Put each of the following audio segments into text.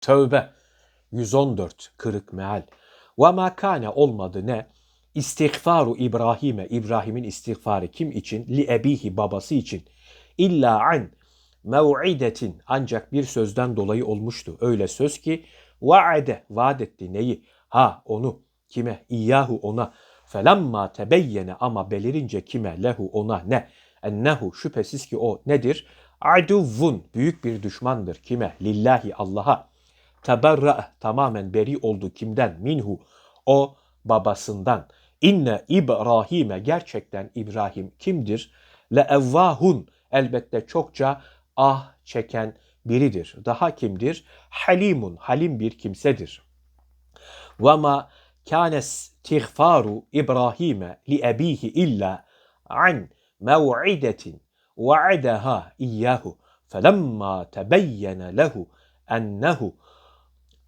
Tövbe 114 kırık meal. Ve ma kâne olmadı ne? İstiğfaru İbrahim'e İbrahim'in istiğfarı kim için? Li ebihi babası için. İlla an mev'idetin ancak bir sözden dolayı olmuştu. Öyle söz ki vaade vaat etti neyi? Ha onu kime? İyyahu ona. Felemma tebeyyene ama belirince kime? Lehu ona ne? Ennehu şüphesiz ki o nedir? Aduvvun büyük bir düşmandır. Kime? Lillahi Allah'a teberra tamamen beri oldu kimden? Minhu o babasından. İnne İbrahim'e gerçekten İbrahim kimdir? Le evvahun elbette çokça ah çeken biridir. Daha kimdir? Halimun halim bir kimsedir. Ve ma kanes tigfaru İbrahim'e li ebihi illa an mev'idetin va'adaha iyyahu felemma tebeyyene lehu ennehu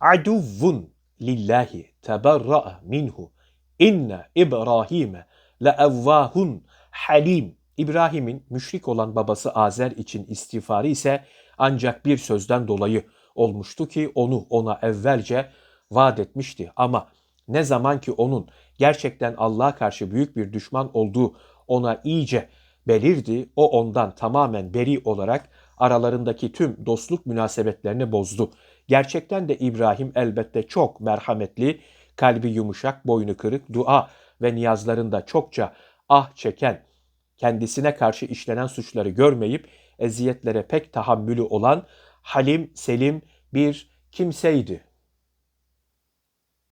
aduvun lillahi teberra'a minhu inne İbrahim'e leevvahun halim. İbrahim'in müşrik olan babası Azer için istiğfarı ise ancak bir sözden dolayı olmuştu ki onu ona evvelce vaat etmişti. Ama ne zaman ki onun gerçekten Allah'a karşı büyük bir düşman olduğu ona iyice belirdi, o ondan tamamen beri olarak aralarındaki tüm dostluk münasebetlerini bozdu. Gerçekten de İbrahim elbette çok merhametli, kalbi yumuşak, boynu kırık, dua ve niyazlarında çokça ah çeken, kendisine karşı işlenen suçları görmeyip eziyetlere pek tahammülü olan halim, selim bir kimseydi.